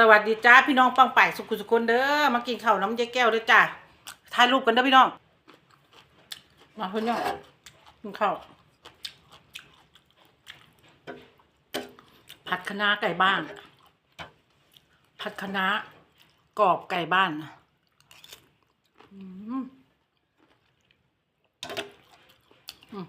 สวัสดีจ้าพี่น้องปังป่ายสุขุสุคนเด้อมากินข้าวน้ำยายแก้วเด้อจ้าถ่ายรูปกันเด้อพี่น้อง มาพี่น้องกินข้าวผัดคะน้าไก่บ้าน ผัดคะน้ากรอบไก่บ้านอืมอืม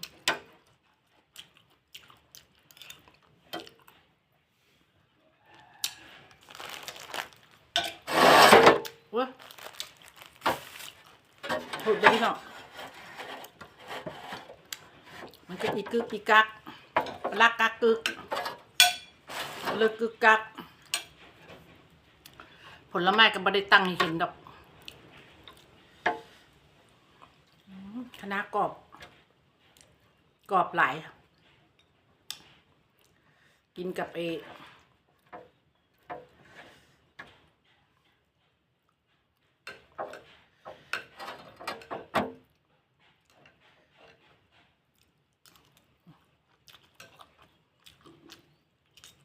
เว้ยถูกเลยพี่น้อมันก็อีกึกอีกักลักกักกึกเลิกกึกกัก ผลไม้ก็ไม่ได้ตั้งให้เห็นดอกคณะกรอบกรอบหลาย กินกับเอม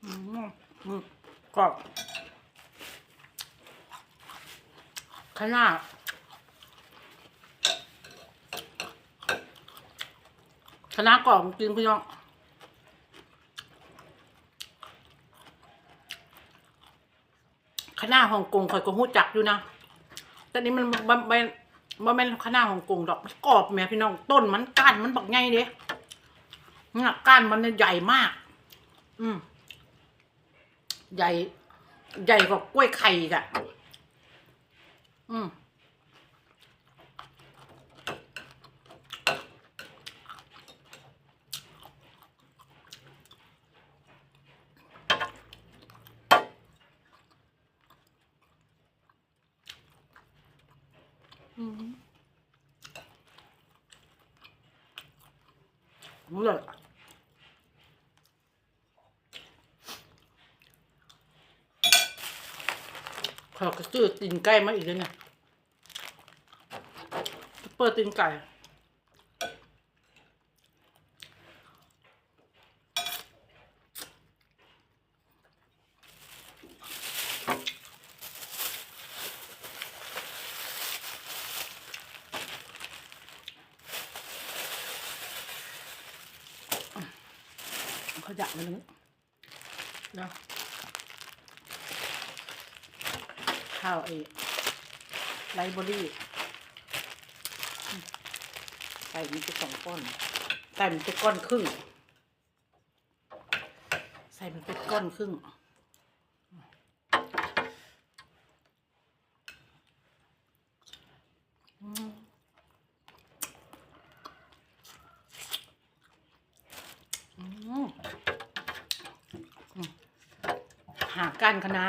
อืม กรอบข้างหน้าคณะกรอบจริงพี่น้องคณะฮ่องกงคอยก็หู้จักอยู่นะ แต่นี้มันมันมันมันเป็นคณะฮ่องกงดอกมันกรอบแม่พี่น้อง ต้นมันก้านมันบักไงเด้เนี่ยก้านมันใหญ่มาก อืม ใหญ่ ใหญ่กว่ากล้วยไข่อีกอะอืมอืมรู้เลย ขอยก็ซื้อตีนไก่มาอีกแล้วเนี่ยเปิดตีนไก่เขาอยากมันนึงแล้ว ข้าวไอ้ไรบอรี่ใส่มันไปสองก้อนใส่มันไปก้อนครึ่ง ใส่มันไปก้อนครึ่งหาก้านคณะ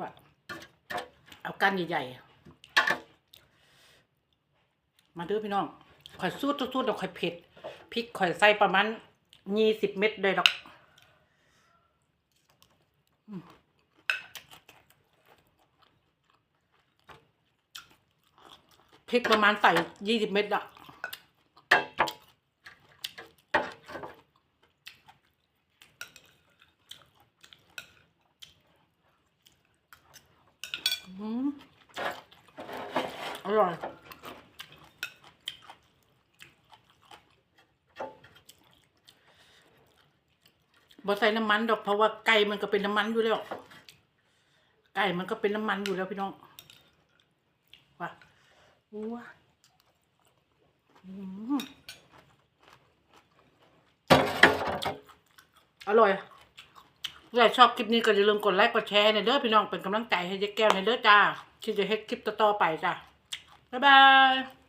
ว่า จานใหญ่ๆ มาด้วยพี่น้องข่อยสูดสูดๆแล้วข่อยเผ็ดพริกข่อยใส่ประมาณยี่สิบเม็ดเลยดอกพริกประมาณใส่ยี่สิบเม็ดอะอืม อร่อย บอใส่น้ำมันดอกเพราะว่าไก่มันก็เป็นน้ำมันอยู่แล้ว ไก่มันก็เป็นน้ำมันอยู่แล้วพี่น้องว่ะว้าอืมอร่อยถ้าชอบคลิปนี้ก็อย่าลืมกดไลค์กดแชร์ในเด้อพี่น้องเป็นกำลังใจให้เจ๊แก้วในเด้อจ้าที่จะเฮ็ดคลิปต่อๆไปจ้า บ๊ายบาย